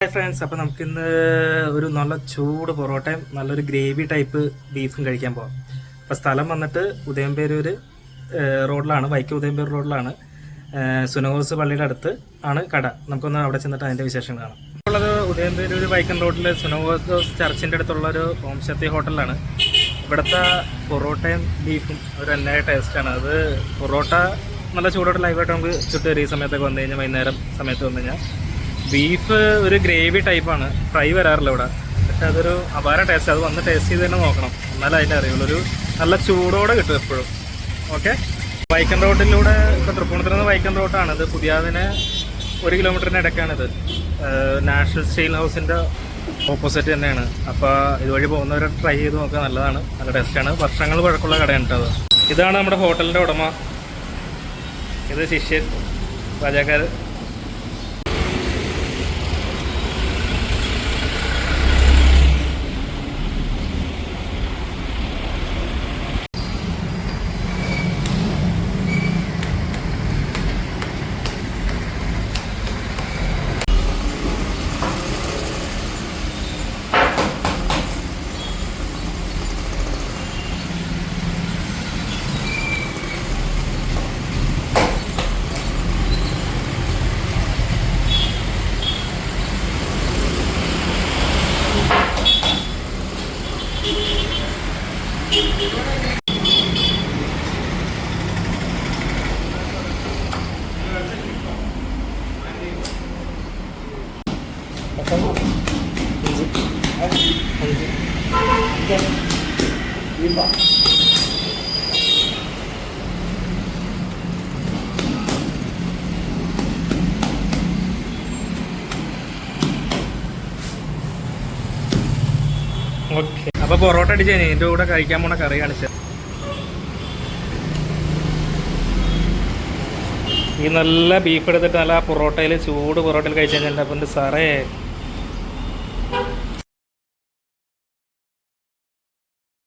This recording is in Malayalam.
ഹായ് ഫ്രണ്ട്സ് അപ്പോൾ നമുക്കിന്ന് ഒരു നല്ല ചൂട് പൊറോട്ടയും നല്ലൊരു ഗ്രേവി ടൈപ്പ് ബീഫും കഴിക്കാൻ പോകാം അപ്പോൾ സ്ഥലം വന്നിട്ട് ഉദയംപേരൂർ റോഡിലാണ് വൈക്കം ഉദയംപേരൂർ റോഡിലാണ്. സുനഹോസ് പള്ളിയുടെ അടുത്ത് ആണ് കട. നമുക്കൊന്ന് അവിടെ ചെന്നിട്ട് അതിന്റെ വിശേഷങ്ങൾ കാണാം. ഉള്ളത് ഉദയംപേരൂർ വൈക്കം റോഡിൽ സുനഹോസ് ചർച്ചിന്റെ അടുത്തുള്ള ഒരു ഹോം ശക്തി ഹോട്ടലാണ് ഇവിടുത്തെ പൊറോട്ടയും ബീഫും ഒരു അന്യായ ടേസ്റ്റാണ് അത് പൊറോട്ട നല്ല ചൂടോടെ ലൈവായിട്ട് നമുക്ക് ചുറ്റും ഈ സമയത്തൊക്കെ വന്നു കഴിഞ്ഞാൽ വൈകുന്നേരം സമയത്ത് വന്നു കഴിഞ്ഞാൽ ബീഫ് ഒരു ഗ്രേവി ടൈപ്പാണ് ഫ്രൈ വരാറില്ല ഇവിടെ. പക്ഷെ അതൊരു അപാര ടേസ്റ്റ് അത് വന്ന് ടേസ്റ്റ് ചെയ്ത് തന്നെ നോക്കണം. എന്നാലേ അതിന്റെ അറിയുള്ളൂ. ഒരു നല്ല ചൂടോടെ കിട്ടും എപ്പോഴും. ഓക്കെ വൈക്കൻ റോഡിലൂടെ ഇപ്പോൾ തൃപ്പൂണിത്തുറ നിന്ന് വൈക്കൻ റോഡാണ് ഇത് പുതിയതിന് ഒരു കിലോമീറ്ററിന് ഇടയ്ക്കാണിത്. നാഷണൽ സ്റ്റീൽ ഹൗസിന്റെ ഓപ്പോസിറ്റ് തന്നെയാണ്. അപ്പോൾ ഇതുവഴി പോകുന്നവരെ ട്രൈ ചെയ്ത് നോക്കുക. നല്ലതാണ്. നല്ല ടേസ്റ്റാണ് വർഷങ്ങൾ പഴക്കമുള്ള കടയാണ് കേട്ടോ ഇതാണ് നമ്മുടെ ഹോട്ടലിന്റെ ഉടമ. ഇത് ശിഷ്യൻ. ഓക്കെ. അപ്പൊ പൊറോട്ട അടിച്ചേ എന്റെ കൂടെ കഴിക്കാൻ പോണ കറി കാണിച്ച ഈ നല്ല ബീഫ് എടുത്തിട്ട് നല്ല പൊറോട്ടയിൽ ചൂട് പൊറോട്ടയിൽ കഴിച്ചു കഴിഞ്ഞാൽ അപ്പം സാറേ?